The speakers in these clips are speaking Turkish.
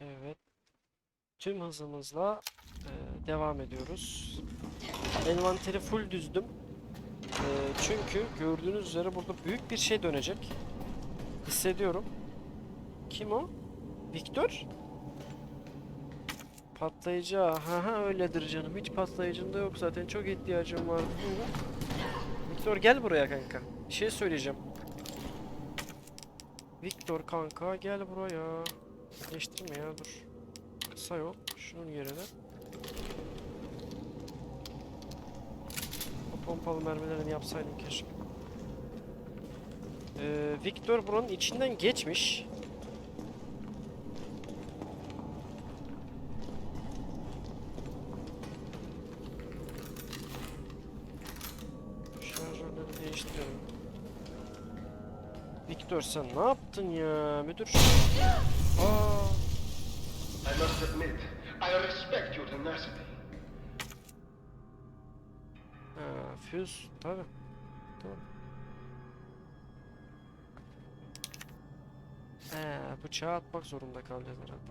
Evet. Tüm hızımızla e, devam ediyoruz. Envanteri full düzdüm. E, çünkü gördüğünüz üzere burada büyük bir şey dönecek. Hissediyorum. Kim o? Victor? Patlayıcı. Ha ha öyledir canım. Hiç patlayıcında yok zaten. Çok ihtiyacım var. Victor gel buraya kanka. Bir şey söyleyeceğim. Victor kanka gel buraya. Geçtirme ya dur. Kısa yol. Şunun yerine. O pompalı mermilerini yapsaydım keşke. Ee, Victor buranın içinden geçmiş. Victor sen ne yaptın ya müdür? Aa, I must admit, I respect your tenacity. ha, füz tabi. Tamam. Ee, bıçağı atmak zorunda kalacağız herhalde.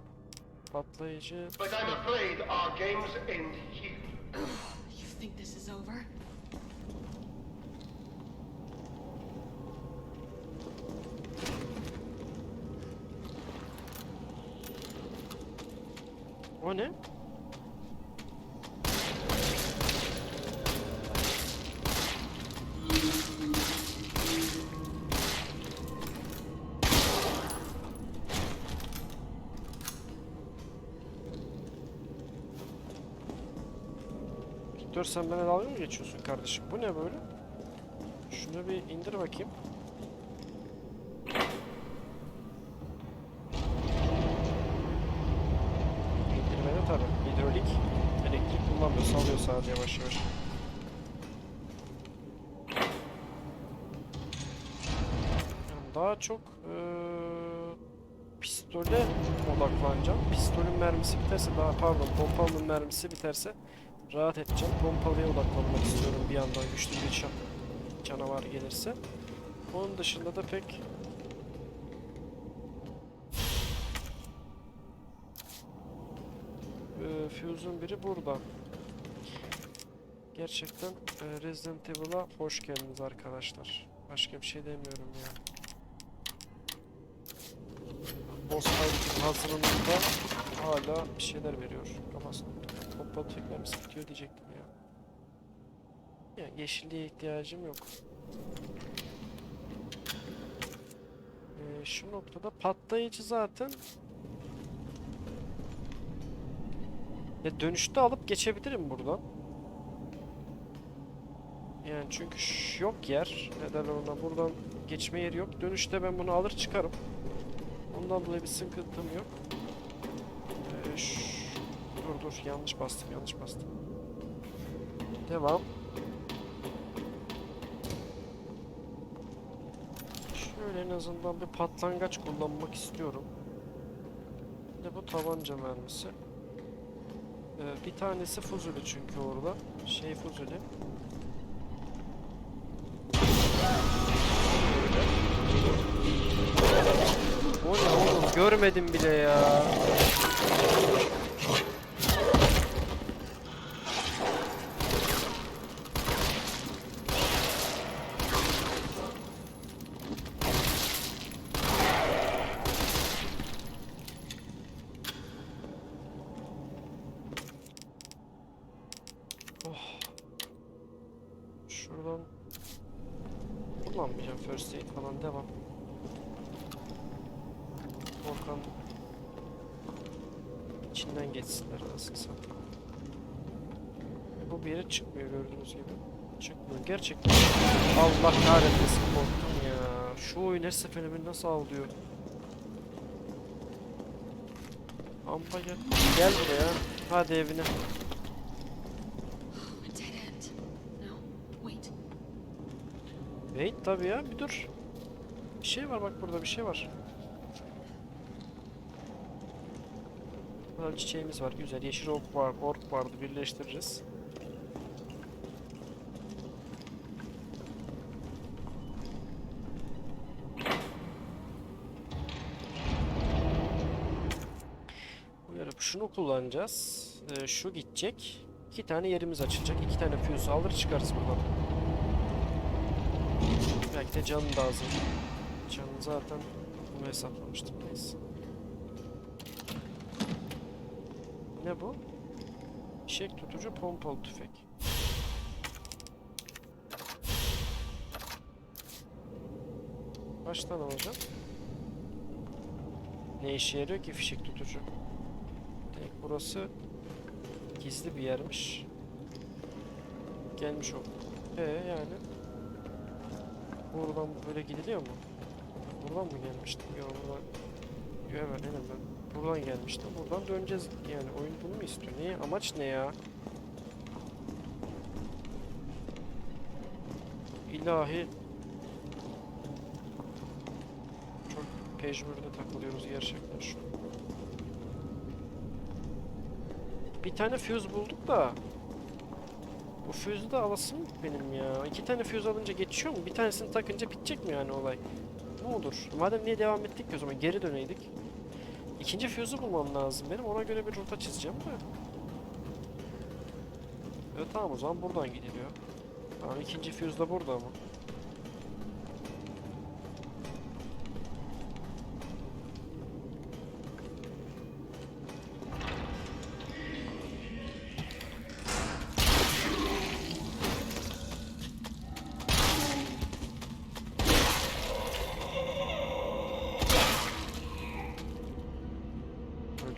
Patlayıcı. But I'm afraid our games end here. You think this is over? O ne? Sen bana dalga mı geçiyorsun kardeşim? Bu ne böyle? Şunu bir indir bakayım. Çok eee pistole odaklanacağım. Pistolün mermisi biterse daha pardon pompalının mermisi biterse rahat edeceğim. Pompalıya odaklanmak istiyorum bir yandan güçlü bir can canavar gelirse. Onun dışında da pek Ee, Fuse'un biri burada. Gerçekten e, Resident Evil'a hoş geldiniz arkadaşlar. Başka bir şey demiyorum ya. Boss fight hazırlığında hala bir şeyler veriyor. Kafasına pompalı tüfek mermisi bitiyor diyecektim ya. Ya yeşilliğe ihtiyacım yok. Ee, şu noktada patlayıcı zaten Ya dönüşte alıp geçebilirim buradan. Yani çünkü yok yer. Neden ona buradan geçme yeri yok. Dönüşte ben bunu alır çıkarım. Ondan dolayı bir sıkıntım yok. Ee, dur dur yanlış bastım yanlış bastım. Devam. Şöyle en azından bir patlangaç kullanmak istiyorum. Bir de bu tabanca mermisi. Ee, bir tanesi Fuzuli çünkü orada. Şey Fuzuli. Görmedim bile ya. Şuradan kullanmayacağım first aid falan devam. Volkan içinden geçsinler nasıl satayım. Bu bir yere çıkmıyor gördüğünüz gibi. Çıkmıyor gerçekten. Allah kahretmesin korktum ya. Şu oyun her seferinde beni nasıl avlıyor. Ampa gel. Gel buraya. Hadi evine. Wait. Tabii ya bir dur. Bir şey var bak burada bir şey var. Burada çiçeğimiz var güzel. Yeşil ork var, ork vardı birleştiririz. Böyle şunu kullanacağız. Ee, şu gidecek. İki tane yerimiz açılacak. İki tane fuse alır çıkarız buradan. Belki de canı da. Canı zaten bunu hesaplamıştım. Neyse. Ne bu? Fişek tutucu pompalı tüfek. Kaç tane alacağım? Ne işe yarıyor ki fişek tutucu? Demek burası gizli bir yermiş. Gelmiş o. Ee yani. Buradan böyle gidiliyor mu? Buradan mı gelmiştim? Yok buradan. Evet aynen ben. Buradan gelmiştim. Buradan döneceğiz. Yani oyun bunu mu istiyor? Niye? Amaç ne ya? İlahi. Çok pejmürde takılıyoruz gerçekten şu. Bir tane fuse bulduk da. Bu fuse'u da alasım benim ya. İki tane fuse alınca geçiyor mu? Bir tanesini takınca bitecek mi yani olay? Ne olur? Madem niye devam ettik ki o zaman geri döneydik. İkinci fuse'u bulmam lazım benim. Ona göre bir rota çizeceğim de. Evet tamam o zaman buradan gidiliyor. Tamam ikinci fuse da burada ama.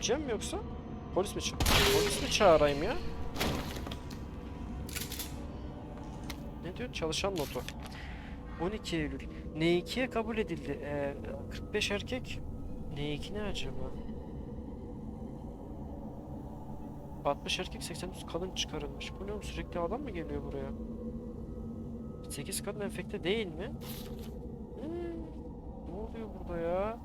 Öleceğim mi yoksa? Polis mi Polis mi çağırayım ya? Ne diyor? Çalışan notu. 12 Eylül. N2'ye kabul edildi. Ee, 45 erkek. N2 ne acaba? 60 erkek 89 kadın çıkarılmış. Bu ne? Sürekli adam mı geliyor buraya? 8 kadın enfekte değil mi? Hmm, ne oluyor burada ya?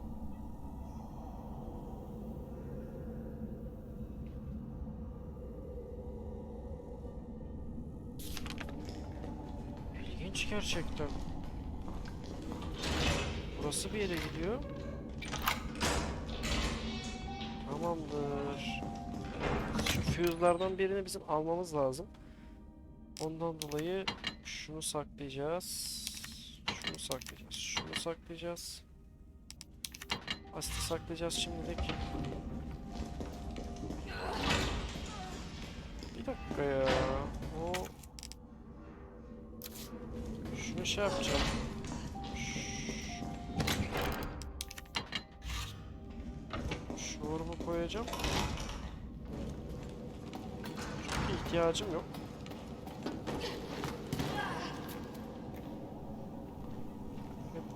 Gerçekten. Burası bir yere gidiyor. Tamamdır. Şu fuse'lardan birini bizim almamız lazım. Ondan dolayı şunu saklayacağız. Şunu saklayacağız. Şunu saklayacağız. Asiti saklayacağız şimdilik. Bir dakika ya. Şey yapacağım. Şu orbu koyacağım. Çünkü ihtiyacım yok.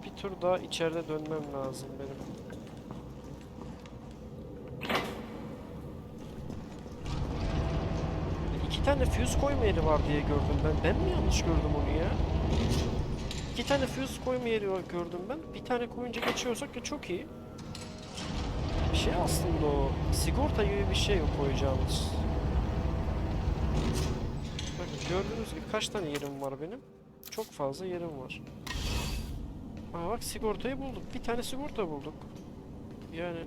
Bir tur daha içeride dönmem lazım benim. İki tane fuse koyma var diye gördüm ben. Ben mi yanlış gördüm onu ya? İki tane fuse koyma gördüm ben. Bir tane koyunca geçiyorsak ya çok iyi. Bir şey aslında o. Sigorta gibi bir şey o koyacağımız. Bakın gördüğünüz gibi kaç tane yerim var benim? Çok fazla yerim var. Aa bak sigortayı bulduk. Bir tane sigorta bulduk. Yani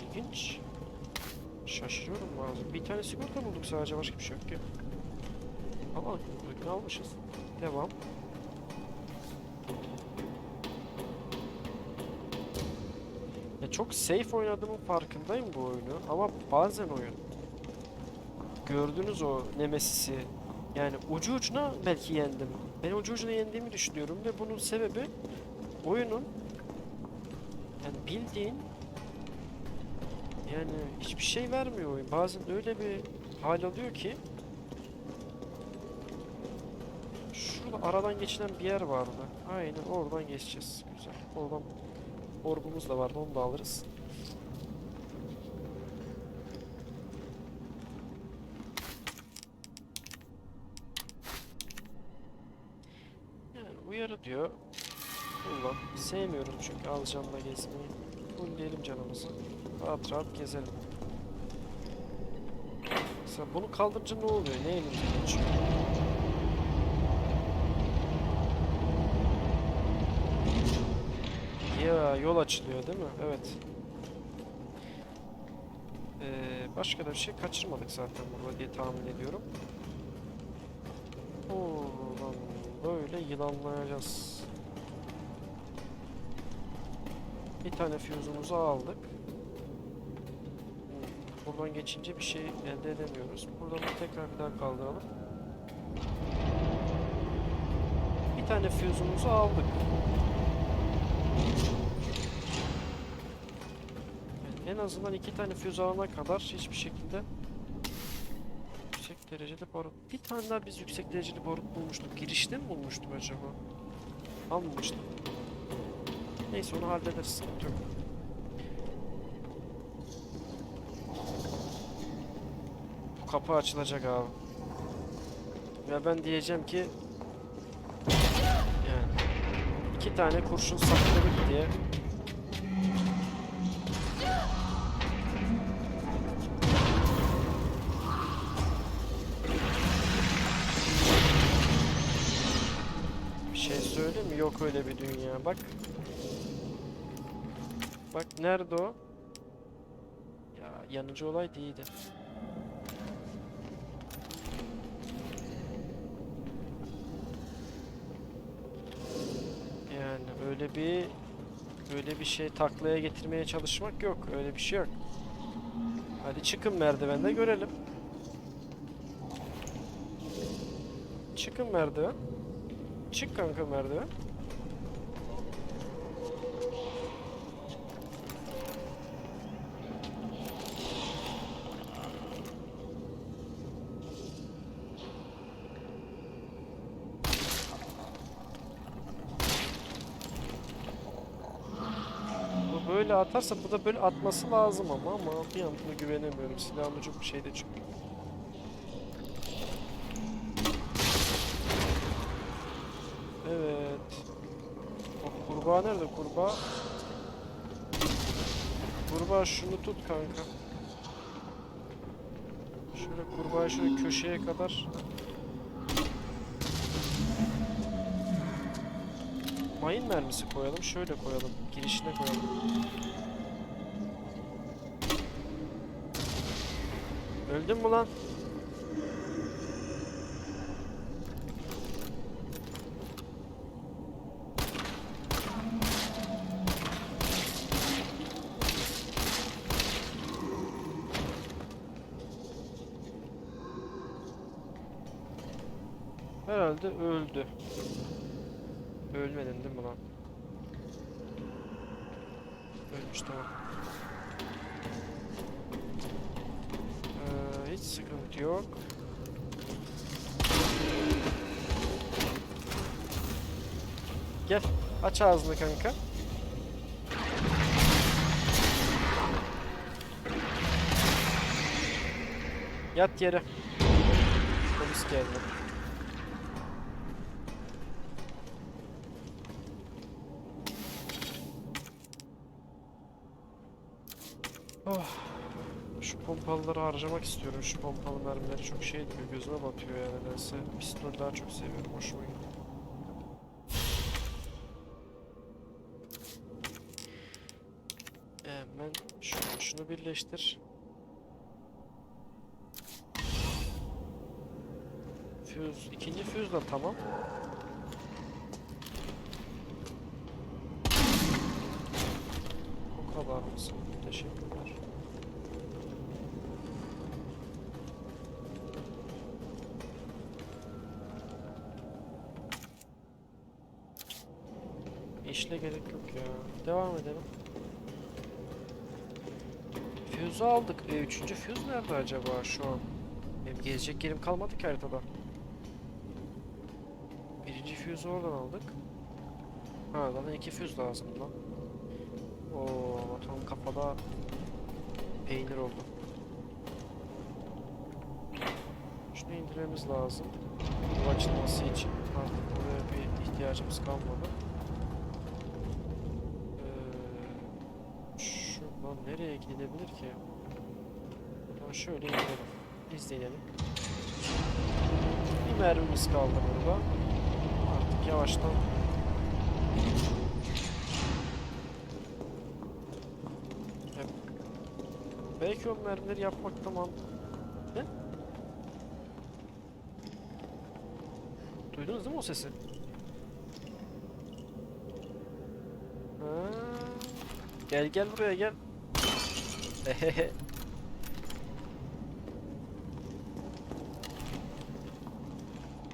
ilginç. Şaşırıyorum bazen. Bir tane sigorta bulduk sadece başka bir şey yok ki. Ama ne almışız? Devam. Ya çok safe oynadığımın farkındayım bu oyunu ama bazen oyun gördünüz o Nemesis'i yani ucu ucuna belki yendim. Ben ucu ucuna yendiğimi düşünüyorum ve bunun sebebi oyunun yani bildiğin yani hiçbir şey vermiyor oyun. Bazen öyle bir hal alıyor ki Şurada aradan geçilen bir yer vardı. Aynen oradan geçeceğiz. Güzel. Oradan orbumuz da vardı onu da alırız. Yani uyarı diyor. Kullan. Sevmiyorum çünkü alcanla gezmeyi. Fullleyelim canımızı. Rahat rahat gezelim. Mesela bunu kaldırınca ne oluyor? Ne elimize geçiyor? Ya yol açılıyor değil mi? Evet. Ee, başka da bir şey kaçırmadık zaten burada diye tahmin ediyorum. Oradan böyle yılanlayacağız. Bir tane füzumuzu aldık. Buradan geçince bir şey elde edemiyoruz. Buradan da tekrar bir daha kaldıralım. Bir tane füzumuzu aldık. Yani en azından iki tane füze alana kadar hiçbir şekilde yüksek dereceli barut. Bir tane daha biz yüksek dereceli barut bulmuştuk. Girişte mi bulmuştuk acaba? Almamıştık. Neyse onu hallederiz. Sıkıntı yok. Bu kapı açılacak abi. Ve ben diyeceğim ki iki tane kurşun sakladık diye Bir şey söyleyeyim mi? Yok öyle bir dünya. Bak. Bak nerede o? Ya yanıcı olay değildi. Yani öyle bir öyle bir şey taklaya getirmeye çalışmak yok. Öyle bir şey yok. Hadi çıkın merdivende görelim. Çıkın merdiven. Çık kanka merdiven. Bu böyle atarsa bu da böyle atması lazım ama ama bir an buna güvenemiyorum. Silahım ucu bir şeyde çünkü. Evet. O kurbağa nerede kurbağa? Kurbağa şunu tut kanka. Şöyle kurbağayı şöyle köşeye kadar. Mayın mermisi koyalım. Şöyle koyalım. Girişine koyalım. Öldün mü lan? Herhalde öldü. Ölmedin değil mi lan? Ölmüş tamam. Ee, hiç sıkıntı yok. Gel aç ağzını kanka. Yat yere. Polis geldi. Oh. Şu pompalıları harcamak istiyorum. Şu pompalı mermileri çok şey gibi gözüme batıyor yani. Nedense pistol daha çok seviyorum. Hoşuma gidiyor. Hemen şunu, şunu birleştir. Füz, ikinci füz de tamam. O kadar mısın? Teşekkürler. İşle gerek yok ya. Devam edelim. Füzü aldık. E, üçüncü füz nerede acaba şu an? Benim gezecek yerim kalmadı ki haritada. Birinci füzü oradan aldık. Ha zaten iki füz lazım lan. Oo tam kafada peynir oldu. Şunu indirmemiz lazım. Bu açılması için artık buraya bir ihtiyacımız kalmadı. Ee, şuradan nereye gidilebilir ki? Buradan şöyle inelim. İzleyelim. Bir mermimiz kaldı burada. Artık yavaştan Hep Belki o mermileri yapmakta man... Ne? Duydunuz değil mi o sesi? Gel gel buraya gel.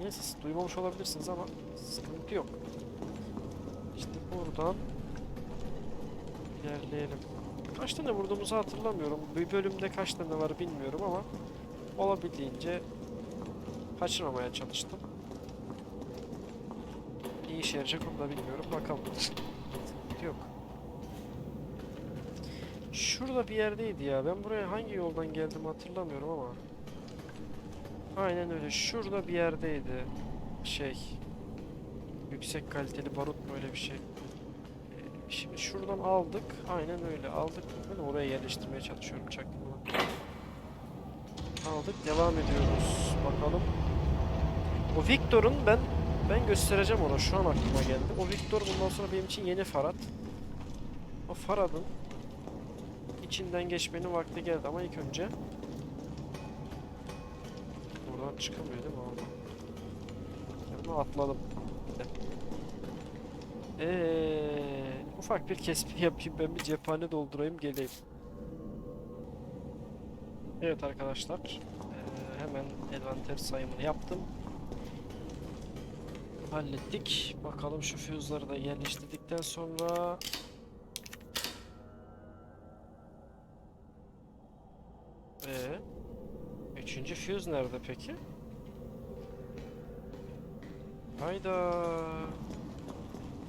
Neyse siz duymamış olabilirsiniz ama sıkıntı yok. İşte buradan ilerleyelim. Kaç tane vurduğumuzu hatırlamıyorum. Bir bölümde kaç tane var bilmiyorum ama olabildiğince kaçırmamaya çalıştım. İyi işe yarayacak onu da bilmiyorum. Bakalım. Sıkıntı Yok. Şurada bir yerdeydi ya. Ben buraya hangi yoldan geldim hatırlamıyorum ama. Aynen öyle. Şurada bir yerdeydi. Şey. Yüksek kaliteli barut böyle bir şey. Ee, Şimdi şuradan aldık. Aynen öyle. Aldık. Ben oraya yerleştirmeye çalışıyorum çaktırmadan. Aldık. Devam ediyoruz. Bakalım. O Victor'un ben ben göstereceğim ona. Şu an aklıma geldi. O Victor bundan sonra benim için yeni Farad. O Farad'ın içinden geçmenin vakti geldi ama ilk önce Buradan çıkamıyor değil mi? Ben bunu atladım. Eee ufak bir kesme yapayım ben bir cephane doldurayım geleyim. Evet arkadaşlar eee, hemen envanter sayımını yaptım. Hallettik. Bakalım şu füze'ları da yerleştirdikten sonra üçüncü fuse nerede peki? Hayda.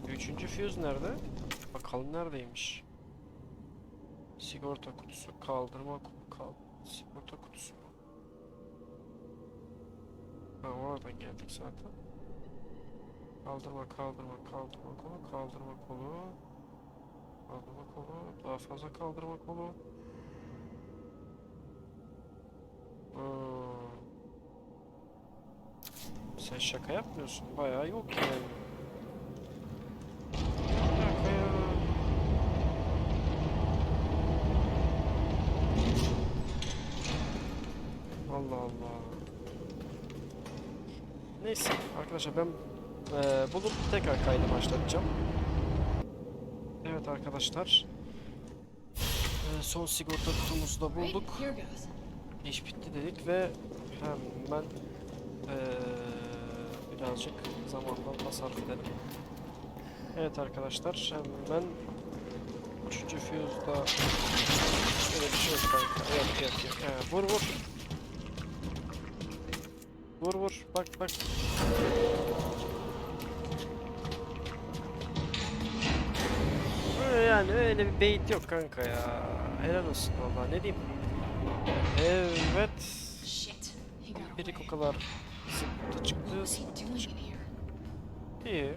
Üçüncü fuse nerede? Bakalım neredeymiş. Sigorta kutusu, kaldırma kal sigorta kutusu. Ha oradan geldik zaten. Kaldırma, kaldırma, kaldırma kolu, kaldırma kolu. Kaldırma kolu, daha fazla kaldırma kolu. Hmm. Sen şaka yapmıyorsun. Bayağı yok yani. Allah Allah. Neyse arkadaşlar ben eee bulup tekrar kaydı başlatacağım. Evet arkadaşlar. Eee, son sigorta kutumuzu da bulduk. İş bitti dedik ve hemen eee, birazcık zamandan tasarruf edelim. Evet arkadaşlar hemen üçüncü fuse'da öyle bir şey yok kanka. Yok yok yok. He, vur vur. Vur vur. Bak bak. Öyle yani öyle bir bait yok kanka ya. Helal olsun vallahi ne diyeyim. Evet. Birik o kadar sıkıntı çıktı. Sıkıntı? İyi.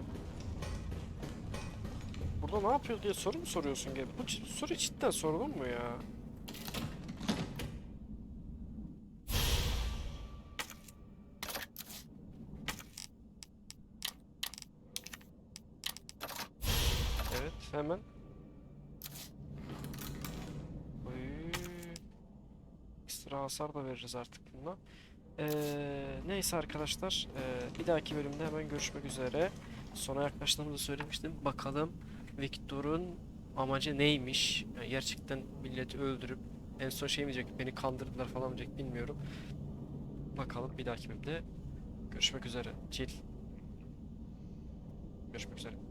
Burada ne yapıyor diye soru mu soruyorsun gibi? Bu soru cidden sorulur mu ya? Evet, hemen. Ekstra hasar da veririz artık bununla. Ee, neyse arkadaşlar, ee, bir dahaki bölümde hemen görüşmek üzere. Sona yaklaştığımızı söylemiştim. Bakalım Victor'un amacı neymiş? Yani gerçekten milleti öldürüp en son şey mi diyecek, beni kandırdılar falan mı diyecek bilmiyorum. Bakalım bir dahaki bölümde görüşmek üzere. Chill. Görüşmek üzere.